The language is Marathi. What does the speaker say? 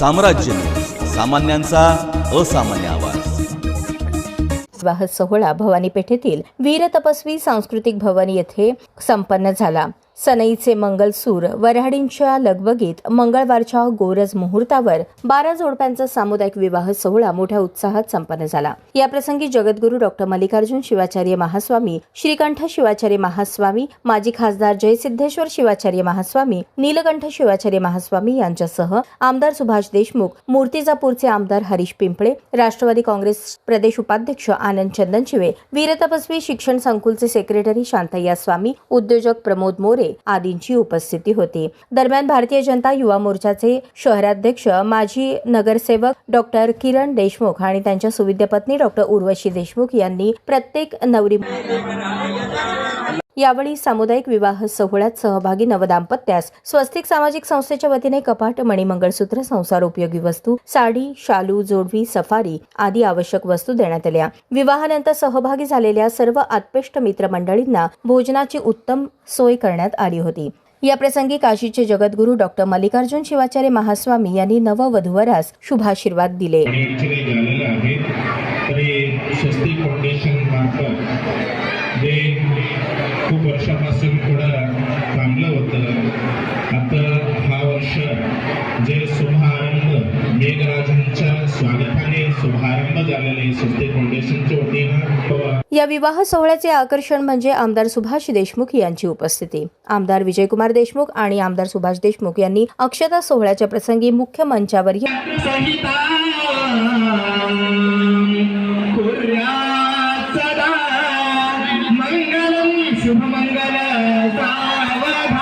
साम्राज्य. सामान्यांचा असामान्य आवाज. विवाह सोहळा भवानी पेठेतील वीर तपस्वी सांस्कृतिक भवन येथे संपन्न झाला. सनईचे मंगलसूर वऱ्हाडींच्या लगबगीत मंगळवारच्या गोरज मुहूर्तावर बारा जोडप्यांचा सामुदायिक विवाह सोहळा मोठ्या उत्साहात संपन्न झाला. याप्रसंगी जगद्गुरु जगद्गुरू डॉक्टर मल्लिकार्जुन शिवाचार्य महास्वामी श्रीकंठ शिवाचार्य महास्वामी माजी खासदार जयसिद्धेश्वर शिवाचार्य महास्वामी नीलकंठ शिवाचार्य महास्वामी यांच्यासह आमदार सुभाष देशमुख मूर्तिजापूरचे आमदार हरीश पिंपळे राष्ट्रवादी काँग्रेस प्रदेश उपाध्यक्ष आनंद चंदनशिवे वीरतपस्वी शिक्षण संकुलचे सेक्रेटरी शांतय्या स्वामी उद्योजक प्रमोद मोरे आदींची उपस्थिती होती. दरम्यान भारतीय जनता युवा मोर्चाचे शहराध्यक्ष माजी नगरसेवक डॉक्टर किरण देशमुख आणि त्यांच्या सुविद्य पत्नी डॉक्टर उर्वशी देशमुख यांनी प्रत्येक नवरी यावेळी सामुदायिक विवाह सोहळ्यात सहभागी नवदाम्पत्यास स्वस्तिक सामाजिक संस्थेच्या वतीने कपाट मणिमंगळसूत्र संसार उपयोगी वस्तू साडी शालू जोडवी सफारी आदी आवश्यक वस्तू देण्यात आल्या. विवाहानंतर सहभागी झालेल्या सर्व आत्पेष्ट मित्रमंडळींना भोजनाची उत्तम सोय करण्यात आली होती. या प्रसंगी काशीचे जगद्गुरू डॉक्टर मल्लिकार्जुन शिवाचार्य महास्वामी यांनी नववधूवरास शुभाशीर्वाद दिले. तरी फाउंडेशन मार्फत जे खूप वर्षापासून थोडं थांबलं होतं. आता हा वर्ष जे शुभारंभ मेघराजांच्या स्वागताने शुभारंभ झालेले स्वस्तिक फाउंडेशनच्या वतीनं या विवाह सोहळ्याचे आकर्षण म्हणजे आमदार सुभाष देशमुख यांची उपस्थिती. आमदार विजयकुमार देशमुख आणि आमदार सुभाष देशमुख यांनी अक्षता सोहळ्याच्या प्रसंगी मुख्य मंचावर संहिता